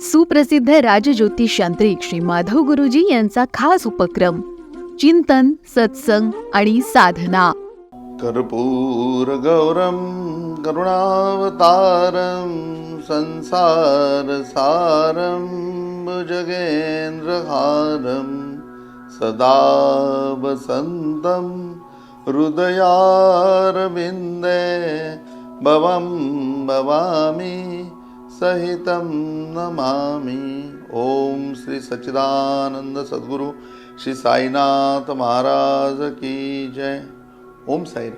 सुप्रसिद्ध राजज्योतिष यांत्रिक श्री माधव गुरुजी यांचा खास उपक्रम चिंतन सत्संग आणि साधना. कर्पूर कर्पूरगौरं करुणावतारं संसारसारं भुजगेन्द्रहारं सदा वसंतम हृदयारविंदे भवं भवामि। सहितं नमामि। ओम श्री सच्चिदानंद सद्गुरु श्री साईनाथ महाराज की जय। ओम साई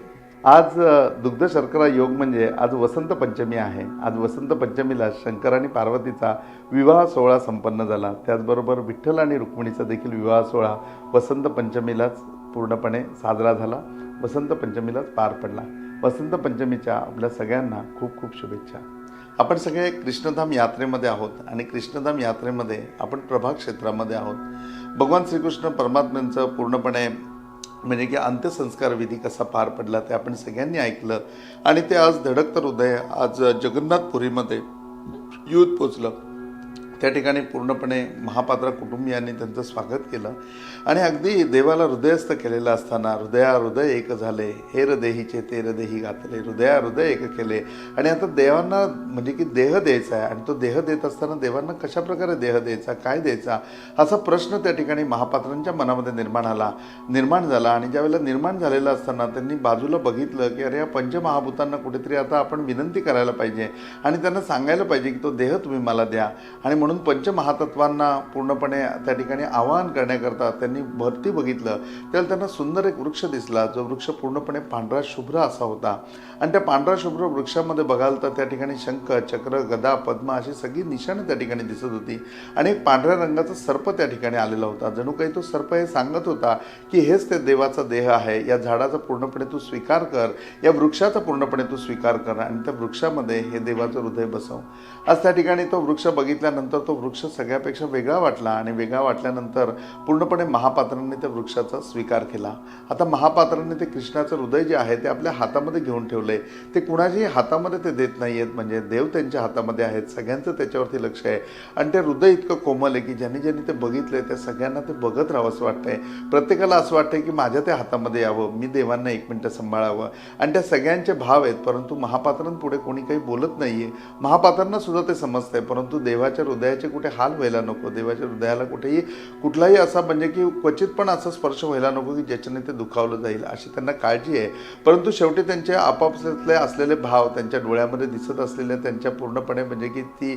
आज दुग्ध शर्करा योग म्हणजे आज वसंत पंचमी आहे. आज वसंत पंचमीला शंकर आणि पार्वतीचा विवाह सोहळा संपन्न झाला. त्याचबरोबर विठ्ठल आणि रुक्मिणीचा देखील विवाह सोहळा वसंत पंचमीलाच पूर्णपणे साजरा झाला. वसंत पंचमीलाच पार पडला. वसंत पंचमीच्या आपल्या सगळ्यांना खूप खूप शुभेच्छा. आपण सगळे कृष्णधाम यात्रेमध्ये आहोत आणि कृष्णधाम यात्रेमध्ये आपण प्रभाग क्षेत्रामध्ये आहोत. भगवान श्रीकृष्ण परमात्म्यांचं पूर्णपणे म्हणजे की अंत्यसंस्कार विधी कसा पार पडला ते आपण सगळ्यांनी ऐकलं आणि ते आज धडकतं हृदय आज जगन्नाथपुरीमध्ये युथ पोचलं त्या ठिकाणी पूर्णपणे महापात्रा कुटुंबियांनी त्यांचं स्वागत केलं. आणि अगदी देवाला हृदयस्थ केलेलं असताना हृदया हृदय एक झाले हे हृदयीचे ते हृदयही घातले हृदया हृदय एक केले. आणि आता देवांना म्हणजे की देह द्यायचा आहे आणि तो देह देत असताना देवांना कशा प्रकारे देह द्यायचा काय द्यायचा असा प्रश्न त्या ठिकाणी महापात्रांच्या मनामध्ये निर्माण आला. निर्माण झाला आणि ज्यावेळेला निर्माण झालेला असताना त्यांनी बाजूला बघितलं की अरे या पंचमहाभूतांना कुठेतरी आता आपण विनंती करायला पाहिजे आणि त्यांना सांगायला पाहिजे की तो देह तुम्ही मला द्या. आणि म्हणून पंचमहातत्वांना पूर्णपणे त्या ठिकाणी आवाहन करण्याकरता त्यांनी भरती बघितलं. त्यावेळेला त्यांना सुंदर एक वृक्ष दिसला. जो वृक्ष पूर्णपणे पांढरा शुभ्र असा होता. आणि त्या पांढरा शुभ्र वृक्षामध्ये बघाल तर त्या ठिकाणी शंख चक्र गदा पद्म अशी सगळी निशाणं त्या ठिकाणी दिसत होती. आणि एक पांढऱ्या रंगाचा सर्प त्या ठिकाणी आलेला होता. जणू काही तो सर्प हे सांगत होता की हेच ते देवाचा देह आहे. या झाडाचा पूर्णपणे तू स्वीकार कर. या वृक्षाचा पूर्णपणे तू स्वीकार कर. आणि त्या वृक्षामध्ये हे देवाचं हृदय बसव. आज त्या ठिकाणी तो वृक्ष बघितल्यानंतर तो वृक्ष सगळ्यापेक्षा वेगळा वाटला आणि वेगळा वाटल्यानंतर पूर्णपणे महापात्रांनी त्या वृक्षाचा स्वीकार केला. आता महापात्रांनी ते कृष्णाचं हृदय जे आहे ते आपल्या हातामध्ये घेऊन ठेवलंय ते कुणाच्याही हातामध्ये ते देत नाही आहेत म्हणजे देव त्यांच्या हातामध्ये आहेत सगळ्यांचं त्याच्यावरती लक्ष आहे. आणि ते हृदय इतकं कोमल आहे की ज्यांनी ज्यांनी ते बघितलंय त्या सगळ्यांना ते बघत राहावं असं वाटतंय. प्रत्येकाला असं वाटतंय की माझ्या त्या हातामध्ये यावं मी देवांना एक मिनटं सांभाळावं. आणि त्या सगळ्यांचे भाव आहेत परंतु महापात्रांपुढे कोणी काही बोलत नाहीये. महापात्रांना सुद्धा ते समजतंय परंतु देवाच्या हृदयाचे कुठे हाल व्हायला नको देवाच्या हृदयाला कुठेही कुठलाही असा म्हणजे की क्वचित पण असा स्पर्श व्हायला नको की ज्याच्याने ते दुखावलं जाईल अशी त्यांना काळजी आहे. परंतु शेवटी त्यांचे आपापसातले असलेले भाव त्यांच्या डोळ्यामध्ये दिसत असलेले त्यांच्या पूर्णपणे म्हणजे की ती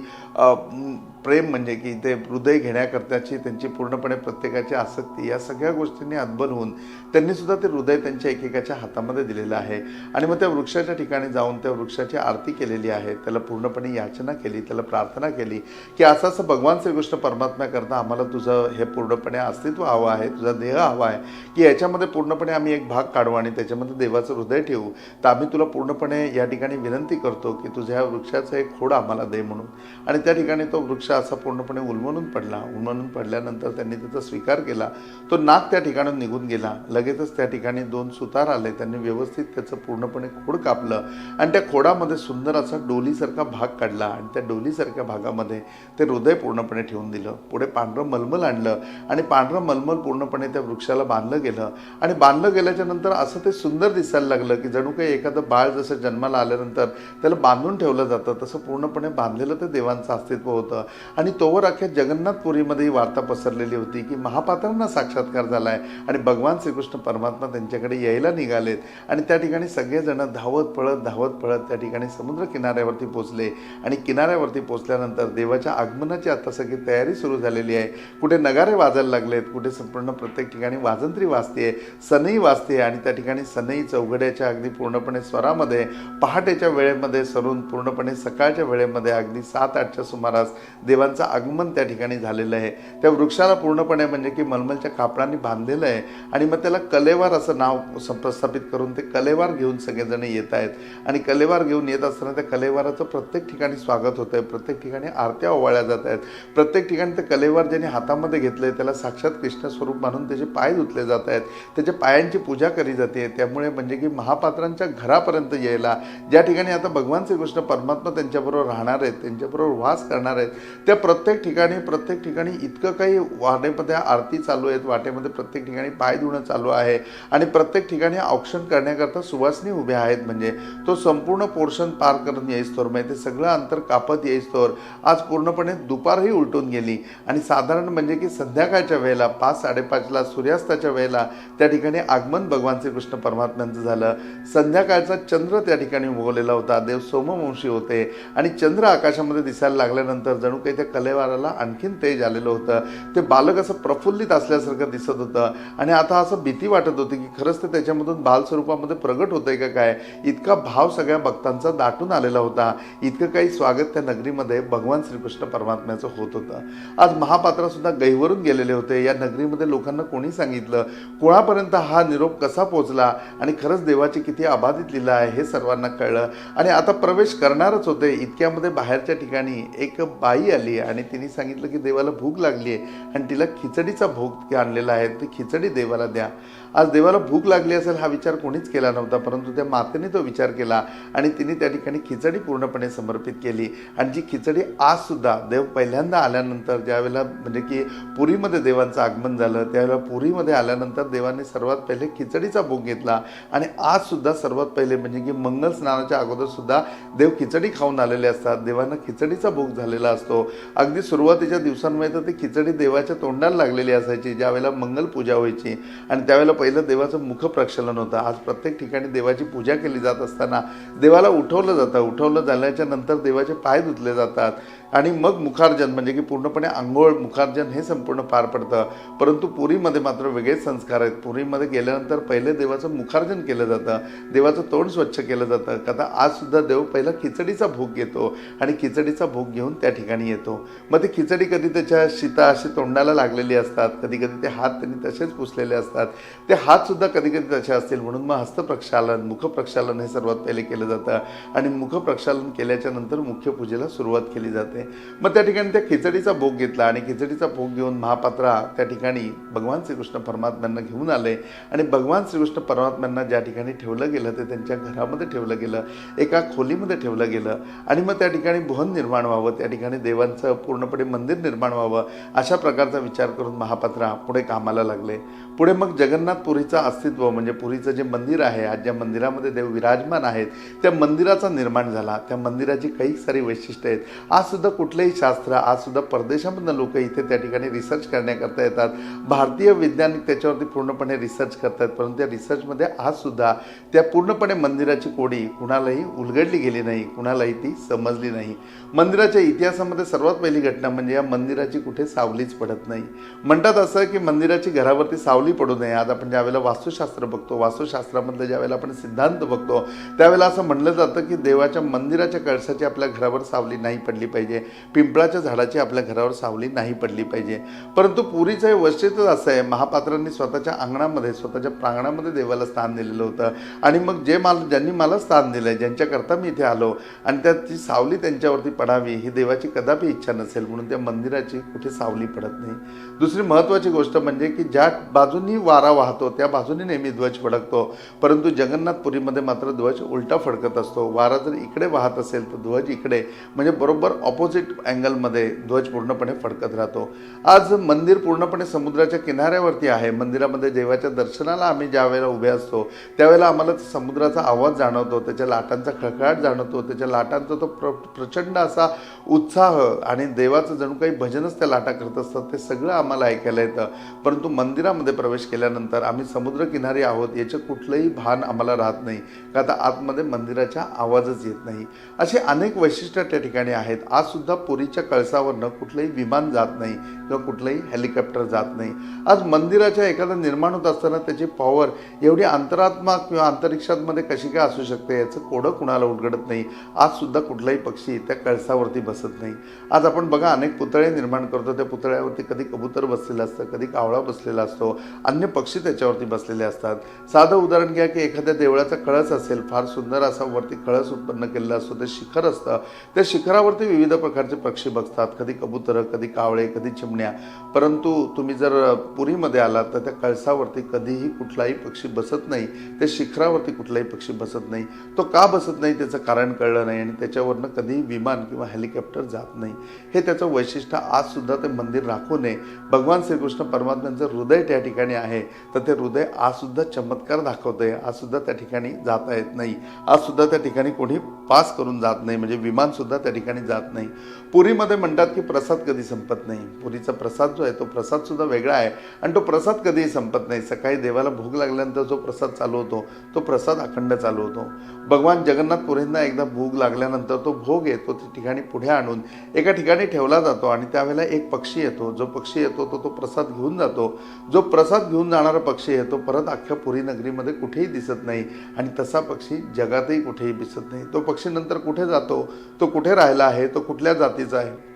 प्रेम म्हणजे की ते हृदय घेण्याकरताची त्यांची पूर्णपणे प्रत्येकाची आसक्ती या सगळ्या गोष्टींनी अद्बल होऊन त्यांनी सुद्धा ते हृदय त्यांच्या एकेकाच्या हातामध्ये दिलेलं आहे. आणि मग त्या वृक्षाच्या ठिकाणी जाऊन त्या वृक्षाची आरती केलेली आहे. त्याला पूर्णपणे याचना केली त्याला प्रार्थना केली की असं असं भगवान श्रीकृष्ण परमात्म्याकरता आम्हाला तुझं हे पूर्णपणे अस्तित्व हवं आहे तुझा देह हवा आहे की याच्यामध्ये पूर्णपणे आम्ही एक भाग काढू आणि त्याच्यामध्ये देवाचं हृदय ठेवू तर आम्ही तुला पूर्णपणे या ठिकाणी विनंती करतो की तुझ्या ह्या वृक्षाचं एक खोड आम्हाला दे म्हणून. आणि त्या ठिकाणी तो वृक्ष असा पूर्णपणे उलमणून पडला. उलमणून पडल्यानंतर त्यांनी त्याचा स्वीकार केला. तो नाक त्या ठिकाणून निघून गेला. लगेचच त्या ठिकाणी दोन सुतार आले. त्यांनी व्यवस्थित त्याचं पूर्णपणे खोड कापलं आणि त्या खोडामध्ये सुंदर असा डोलीसारखा भाग काढला. आणि त्या डोलीसारख्या भागामध्ये ते हृदय पूर्णपणे ठेवून दिलं. पुढे पांढरं मलमल आणलं आणि पांढरं मलमल पूर्णपणे त्या वृक्षाला बांधलं गेलं. आणि बांधलं गेल्याच्यानंतर असं ते सुंदर दिसायला लागलं की जणू काही एखादं बाळ जसं जन्माला आल्यानंतर त्याला बांधून ठेवलं जातं तसं पूर्णपणे बांधलेलं ते देवांचं अस्तित्व होतं. आणि तोवर अख्ख्या जगन्नाथपुरीमध्ये ही वार्ता पसरलेली होती की महापात्रांना साक्षात्कार झाला आहे आणि भगवान श्रीकृष्ण परमात्मा त्यांच्याकडे यायला निघालेत. आणि त्या ठिकाणी सगळेजण धावत पळत धावत पळत त्या ठिकाणी समुद्र किनाऱ्यावरती पोचले आणि किनाऱ्यावरती पोचल्यानंतर देवाच्या आग आगमनाची आता सगळी तयारी सुरू झालेली आहे. कुठे नगारे वाजायला लागलेत कुठे संपूर्ण प्रत्येक ठिकाणी वाजंत्री वाजते सनई वाजते आणि त्या ठिकाणी सनई चौघड्याच्या अगदी पूर्णपणे स्वरामध्ये पहाटेच्या वेळेमध्ये सरून पूर्णपणे सकाळच्या वेळेमध्ये अगदी सात आठच्या सुमारास देवांचं आगमन त्या ठिकाणी झालेलं आहे. त्या वृक्षाला पूर्णपणे म्हणजे की मलमलच्या कापडांनी बांधलेलं आहे आणि मग त्याला कलेवार असं नाव स- प्रस्थापित करून ते कलेवार घेऊन सगळेजण येत आहेत. आणि कलेवार घेऊन येत असताना त्या कलेवाराचं प्रत्येक ठिकाणी स्वागत होतं आहे प्रत्येक ठिकाणी आरत्या ओवाळल्या जात आहेत. प्रत्येक ठिकाणी ते कलेवर ज्यांनी हातामध्ये घेतलं आहे त्याला साक्षात कृष्ण स्वरूप मानून त्याचे पाय धुतले जात आहेत. त्याच्या पायांची पूजा केली जाते. त्यामुळे म्हणजे की महापात्रांच्या घरापर्यंत यायला ज्या ठिकाणी आता भगवान श्रीकृष्ण परमात्मा त्यांच्याबरोबर राहणार आहेत त्यांच्याबरोबर वास करणार आहेत त्या प्रत्येक ठिकाणी प्रत्येक ठिकाणी इतकं काही वाटेमध्ये आरती चालू आहेत. वाटेमध्ये प्रत्येक ठिकाणी पाय धुणं चालू आहे. आणि प्रत्येक ठिकाणी औक्षण करण्याकरता सुवासनी उभ्या आहेत. म्हणजे तो संपूर्ण पोर्शन पार करून येईस्तोवर म्हणजे ते सगळं अंतर कापत येईस्तोवर आज पूर्णपणे दुपारही उलटून गेली. आणि साधारण म्हणजे की संध्याकाळच्या वेळेला पाच साडेपाचला सूर्यास्ताच्या वेळेला त्या ठिकाणी आगमन भगवान श्रीकृष्ण परमात्म्यांचं झालं. संध्याकाळचा चंद्र त्या ठिकाणी उगवलेला होता. देव सोमवंशी होते. आणि चंद्र आकाशामध्ये दिसायला लागल्यानंतर जणू काही त्या कलेवाराला आणखीन तेज आलेलं होतं. ते बालक असं प्रफुल्लित असल्यासारखं दिसत होतं. आणि आता असं भीती वाटत होती की खरंच ते त्याच्यामधून बालस्वरूपामध्ये प्रगट होतंय का काय? इतका भाव सगळ्या भक्तांचा दाटून आलेला होता. इतकं काही स्वागत त्या नगरीमध्ये भगवान श्रीकृष्ण परमात्म्याचं होत होतं. आज महापात्रासुद्धा गहीवरून गेलेले होते. या नगरीमध्ये लोकांना कोणी सांगितलं? कोणापर्यंत हा निरोप कसा पोहोचला आणि खरंच देवाची किती अबाधित लिला आहे हे सर्वांना कळलं. आणि आता प्रवेश करणारच होते. इतक्यामध्ये बाहेरच्या ठिकाणी एक बाई आली आणि तिने सांगितलं की देवाला भूक लागली आहे आणि तिला खिचडीचा भोग आणलेला आहे. ती खिचडी देवाला द्या. आज देवाला भूक लागली असेल हा विचार कोणीच केला नव्हता परंतु त्या मातेने तो विचार केला आणि तिने त्या ठिकाणी खिचडी पूर्णपणे समर्पित केली. आणि जी खिचडी आजसुद्धा देव पहिल्यांदा आल्यानंतर ज्यावेळेला म्हणजे की पुरीमध्ये देवांचं आगमन झालं त्यावेळेला पुरीमध्ये आल्यानंतर देवाने सर्वात पहिले खिचडीचा भोग घेतला. आणि आजसुद्धा सर्वात पहिले म्हणजे की मंगल स्नानाच्या अगोदरसुद्धा देव खिचडी खाऊन आलेले असतात. देवांना खिचडीचा भोग झालेला असतो. अगदी सुरुवातीच्या दिवसांमध्ये तर ती खिचडी देवाच्या तोंडाला लागलेली असायची ज्यावेळेला मंगल पूजा व्हायची. आणि त्यावेळेला पहिलं देवाचं मुख प्रक्षालन होतं. आज प्रत्येक ठिकाणी देवाची पूजा केली जात असताना देवाला उठवलं जातं. उठवलं झाल्याच्यानंतर देवाचे पाय धुतले जातात. आणि मग मुखार्जन म्हणजे की पूर्णपणे आंघोळ मुखार्जन हे संपूर्ण पार पडतं. परंतु पुरीमध्ये मात्र वेगळेच संस्कार आहेत. पुरीमध्ये गेल्यानंतर पहिले देवाचं मुखार्जन केलं जातं. देवाचं तोंड स्वच्छ केलं जातं. कथा आजसुद्धा देव पहिला खिचडीचा भोग घेतो आणि खिचडीचा भोग घेऊन त्या ठिकाणी येतो. मग ती खिचडी कधी त्याच्या शीता अशी तोंडाला लागलेली असतात. कधी कधी ते हात त्यांनी तसेच पुसलेले असतात. ते हातसुद्धा कधी कधी तसे असतील म्हणून मग हस्तप्रक्षालन मुखप्रक्षालन हे सर्वात पहिले केलं जातं. आणि मुखप्रक्षालन केल्याच्यानंतर मुख्य पूजेला सुरुवात केली जाते. मग त्या ठिकाणी त्या खिचडीचा भोग घेतला आणि खिचडीचा भोग घेऊन महापात्रा त्या ठिकाणी भगवान श्रीकृष्ण परमात्म्यांना घेऊन आले. आणि भगवान श्रीकृष्ण परमात्म्यांना ज्या ठिकाणी ठेवलं गेलं ते त्यांच्या घरामध्ये ठेवलं गेलं. एका खोलीमध्ये ठेवलं गेलं. आणि मग त्या ठिकाणी भवन निर्माण व्हावं त्या ठिकाणी देवांचं पूर्णपणे मंदिर निर्माण व्हावं अशा प्रकारचा विचार करून महापात्रा पुढे कामाला लागले. पुढे मग जगन्नाथ पुरीचं अस्तित्व म्हणजे पुरीचं जे मंदिर आहे आज ज्या मंदिरामध्ये देव विराजमान आहेत त्या मंदिराचा निर्माण झाला. त्या मंदिराची काही सारी वैशिष्ट्य आहेत. आजसुद्धा कुठलंही शास्त्र आजसुद्धा परदेशामधनं लोक इथे त्या ठिकाणी रिसर्च करण्याकरता येतात. भारतीय वैज्ञानिक त्याच्यावरती पूर्णपणे रिसर्च करतात परंतु त्या रिसर्चमध्ये आज सुद्धा त्या पूर्णपणे मंदिराची कोडी कुणालाही उलगडली गेली नाही कुणालाही ती समजली नाही. मंदिराच्या इतिहासामध्ये सर्वात पहिली घटना म्हणजे या मंदिराची कुठे सावलीच पडत नाही. म्हणतात असं की मंदिराची घरावरती सावली पडू नये. आज आपण ज्यावेळेला वास्तुशास्त्र बघतो वास्तुशास्त्रामधलं ज्यावेळेला आपण सिद्धांत बघतो त्यावेळेला असं म्हणलं जातं की देवाच्या मंदिराच्या कळसाची आपल्या घरावर सावली नाही पडली पाहिजे. पिंपळाच्या झाडाची आपल्या घरावर सावली नाही पडली पाहिजे. परंतु पुरीचं हे वैशिष्ट्यच असं आहे महापात्रांनी स्वतःच्या अंगणामध्ये स्वतःच्या प्रांगणामध्ये देवाला स्थान दिलेलं होतं. आणि मग जे मला ज्यांनी मला स्थान दिलं आहे ज्यांच्याकरता मी इथे आलो आणि त्याची सावली त्यांच्यावरती पडावी ही देवाची कदापि इच्छा नसेल म्हणून त्या मंदिराची कुठे सावली पडत नाही. दुसरी महत्त्वाची गोष्ट म्हणजे की ज्या बाजूनी वारा वाहत त्या बाजूने नेहमी ध्वज फडकतो. परंतु जगन्नाथपुरीमध्ये मात्र ध्वज उलटा फडकत असतो. वारा जर इकडे वाहत असेल तर ध्वज इकडे म्हणजे बरोबर ऑपोजिट अँगलमध्ये ध्वज पूर्णपणे फडकत राहतो. आज मंदिर पूर्णपणे समुद्राच्या किनाऱ्यावरती आहे. मंदिरामध्ये देवाच्या दर्शनाला आम्ही ज्या वेळेला उभे असतो त्यावेळेला आम्हाला समुद्राचा आवाज जाणवतो त्याच्या लाटांचा खळखळाट जाणवतो त्याच्या लाटांचा तो प्र प्रचंड असा उत्साह आणि देवाचं जणू काही भजनच त्या लाटा करत असतात ते सगळं आम्हाला ऐकायला येतं. परंतु मंदिरामध्ये प्रवेश केल्यानंतर तर आम्ही समुद्रकिनारी आहोत याचं कुठलंही भान आम्हाला राहत नाही. का आता आतमध्ये मंदिराच्या आवाजच येत नाही. असे अनेक वैशिष्ट्य त्या ठिकाणी आहेत. आजसुद्धा पुरीच्या कळसावरनं कुठलंही विमान जात नाही किंवा कुठलंही हेलिकॉप्टर जात नाही. आज मंदिराच्या एखादं निर्माण होत असताना त्याची पॉवर एवढी अंतरात्मा किंवा अंतरिक्षातमध्ये कशी काय असू शकते याचं कोडं कुणाला उलगडत नाही. आजसुद्धा कुठलाही पक्षी त्या कळसावरती बसत नाही. आज आपण बघा अनेक पुतळे निर्माण करतो. त्या पुतळ्यावरती कधी कबूतर बसलेलं असतं कधी कावळा बसलेला असतो. अन्य पक्षी त्याच्यावरती बसलेले असतात. साधं उदाहरण घ्या की एखाद्या देवळाचा कळस असेल फार सुंदर असा वरती कळस उत्पन्न केलेला असतो ते शिखर असतं. त्या शिखरावरती विविध प्रकारचे पक्षी बसतात कधी कबुतरं कधी कावळे कधी चिमण्या. परंतु तुम्ही जर पुरीमध्ये आलात तर त्या कळसावरती कधीही कुठलाही पक्षी बसत नाही. त्या शिखरावरती कुठलाही पक्षी बसत नाही. तो का बसत नाही त्याचं कारण कळलं नाही आणि त्याच्यावरनं कधीही विमान किंवा हेलिकॉप्टर जात नाही. हे त्याचं वैशिष्ट्य आज सुद्धा ते मंदिर राखू नये. भगवान श्रीकृष्ण परमात्म्यांचं हृदय त्या ठिकाणी आहे. तर ते हृदय आजसुद्धा चमत्कार दाखवतंय. आहे आजसुद्धा त्या ठिकाणी जाता येत नाही. आजसुद्धा त्या ठिकाणी कोणी पास करून जात नाही. म्हणजे विमानसुद्धा त्या ठिकाणी जात नाही. पुरीमध्ये म्हणतात की प्रसाद कधी संपत नाही. पुरीचा प्रसाद जो आहे तो प्रसादसुद्धा वेगळा आहे. आणि तो प्रसाद कधीही संपत नाही. सकाळी देवाला भूक लागल्यानंतर जो प्रसाद चालू होतो तो प्रसाद अखंड चालू होतो. भगवान जगन्नाथ पुरींना एकदा भूक लागल्यानंतर तो भोग येतो त्या ठिकाणी पुढे आणून एका ठिकाणी ठेवला जातो. आणि त्यावेळेला एक पक्षी येतो. जो पक्षी येतो तो तो प्रसाद घेऊन जातो. जो प्रसाद घेऊन जाणारा पक्षी येतो परत अख्ख्या पुरी नगरीमध्ये कुठेही दिसत नाही आणि तसा पक्षी जगातही कुठेही दिसत नाही. तो पक्षी नंतर कुठे जातो? तो कुठे राहिला आहे? तो कुठल्या जातीचा आहे?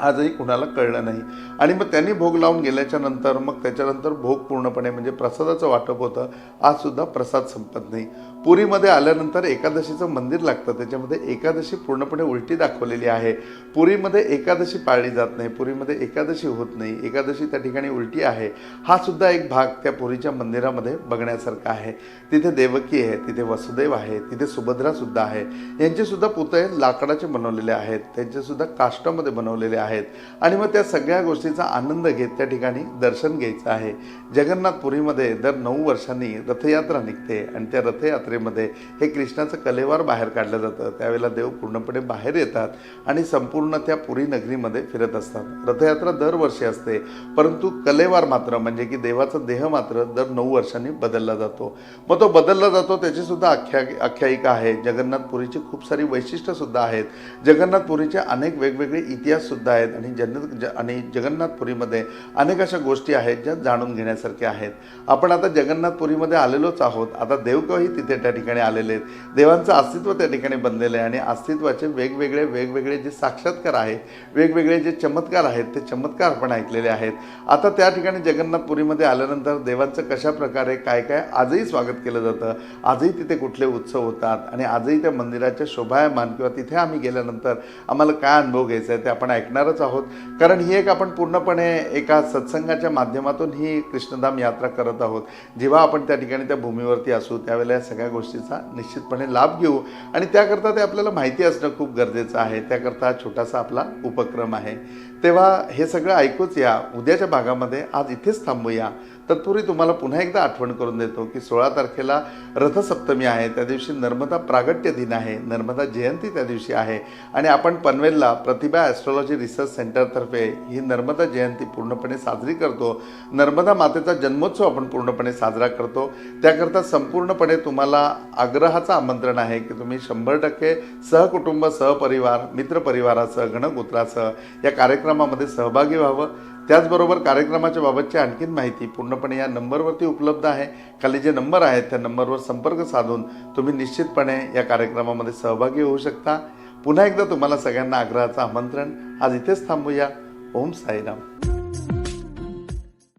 आजही कुणाला कळलं नाही. आणि मग त्यांनी भोग लावून गेल्याच्यानंतर मग त्याच्यानंतर भोग पूर्णपणे म्हणजे प्रसादाचं वाटप होतं. आज सुद्धा प्रसाद संपत नाही. पुरीमध्ये आल्यानंतर एकादशीचं मंदिर लागतं. त्याच्यामध्ये एकादशी पूर्णपणे उलटी दाखवलेली आहे. पुरीमध्ये एकादशी पाळली जात नाही. पुरीमध्ये एकादशी होत नाही. एकादशी त्या ठिकाणी उलटी आहे. हा सुद्धा एक भाग त्या पुरीच्या मंदिरामध्ये बघण्यासारखा आहे. तिथे देवकी आहे तिथे वसुदेव आहे तिथे सुभद्रा सुद्धा आहे. यांचे सुद्धा पुतळे लाकडाचे बनवलेले आहेत. त्यांचे सुद्धा काष्टामध्ये बनवलेले आहेत. आणि मग त्या सगळ्या गोष्टीचा आनंद घेत त्या ठिकाणी दर्शन घ्यायचं आहे. जगन्नाथपुरीमध्ये दर नऊ वर्षांनी रथयात्रा निघते आणि त्या रथयात्रेमध्ये हे कृष्णाचं कलेवार बाहेर काढलं जातं. त्यावेळेला देव पूर्णपणे बाहेर येतात आणि संपूर्ण त्या पुरी नगरीमध्ये फिरत असतात. रथयात्रा दरवर्षी असते परंतु कलेवार मात्र म्हणजे की देवाचा देह मात्र दर नऊ वर्षांनी बदलला जातो. मग तो बदलला जातो त्याची सुद्धा आख्या आख्यायिका आहे. जगन्नाथपुरीची खूप सारी वैशिष्ट्यसुद्धा आहेत. जगन्नाथपुरीचे अनेक वेगवेगळे इतिहास सुद्धा आहेत आणि जन्नत ज आणि जगन्नाथपुरीमध्ये अनेक अशा गोष्टी आहेत ज्या जाणून घेण्यासारख्या आहेत. आपण आता जगन्नाथपुरीमध्ये आलेलोच आहोत. आता देवकही तिथे त्या ठिकाणी आलेले आहेत. देवांचं अस्तित्व त्या ठिकाणी बनलेलं आहे आणि अस्तित्वाचे वेगवेगळे वेगवेगळे जे साक्षात्कार आहेत वेगवेगळे जे चमत्कार आहेत ते चमत्कार आपण ऐकलेले आहेत. आता त्या ठिकाणी जगन्नाथपुरीमध्ये आल्यानंतर देवांचं कशा प्रकारे काय काय आजही स्वागत केलं जातं? आजही तिथे कुठले उत्सव होतात? आणि आजही त्या मंदिराच्या शोभायमान किंवा तिथे आम्ही गेल्यानंतर आम्हाला काय अनुभव घ्यायचा आहे ते आपण ऐकणार करणारच आहोत. कारण ही एक आपण पूर्णपणे एका सत्संगाच्या माध्यमातून ही कृष्णधाम यात्रा करत आहोत. जेव्हा आपण त्या ठिकाणी त्या भूमीवरती असू त्यावेळेला या सगळ्या गोष्टीचा निश्चितपणे लाभ घेऊ. आणि त्याकरता ते आपल्याला माहिती असणं खूप गरजेचं आहे. त्याकरता हा छोटासा आपला उपक्रम आहे. तेव्हा हे सगळं ऐकूच या. उद्याच्या भागामध्ये आज इथेच थांबूया. तत्पूर्वी तुम्हाला पुन्हा एकदा आठवण करून देतो की सोळा तारखेला रथसप्तमी आहे. त्या दिवशी नर्मदा प्रागट्य दिन आहे. नर्मदा जयंती त्या दिवशी आहे. आणि आपण पनवेलला प्रतिभा ॲस्ट्रॉलॉजी रिसर्च सेंटरतर्फे ही नर्मदा जयंती पूर्णपणे साजरी करतो. नर्मदा मातेचा जन्मोत्सव आपण पूर्णपणे साजरा करतो. त्याकरता संपूर्णपणे तुम्हाला आग्रहाचं आमंत्रण आहे की तुम्ही शंभर टक्के सहकुटुंब सहपरिवार मित्रपरिवारासह गणगोत्रासह या कार्यक्रमामध्ये सहभागी व्हावं. त्याचबरोबर कार्यक्रमाच्या बाबतची आणखीन माहिती पूर्णपणे या नंबरवरती उपलब्ध आहे. खाली जे नंबर आहेत त्या नंबरवर संपर्क साधून तुम्ही निश्चितपणे या कार्यक्रमामध्ये सहभागी होऊ शकता. पुन्हा एकदा तुम्हाला सगळ्यांना आग्रहाचं आमंत्रण. आज इथेच थांबूया. ओम साईराम.